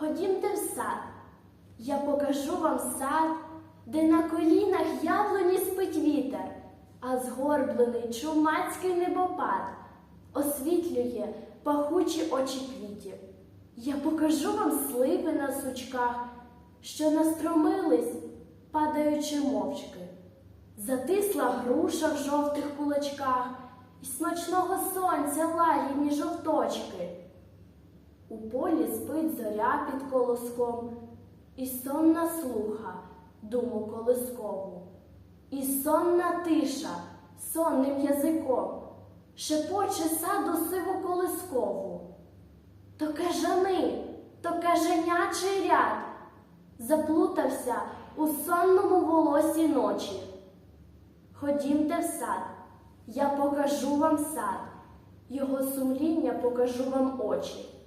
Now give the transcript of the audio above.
Ходімте в сад, я покажу вам сад, де на колінах яблуні спить вітер, а згорблений чумацький небопад освітлює пахучі очі квітів. Я покажу вам сливи на сучках, що настромились, падаючи мовчки. Затисла груша в жовтих кулачках, і смачного сонця лагідні жовточки. У полі спить зоря під колоском, і сонна слуха думу колискову, і сонна тиша сонним язиком шепоче саду сиву колискову. То кажани, то каженячий ряд заплутався у сонному волосі ночі. Ходімте в сад, я покажу вам сад, його сумління покажу вам очі.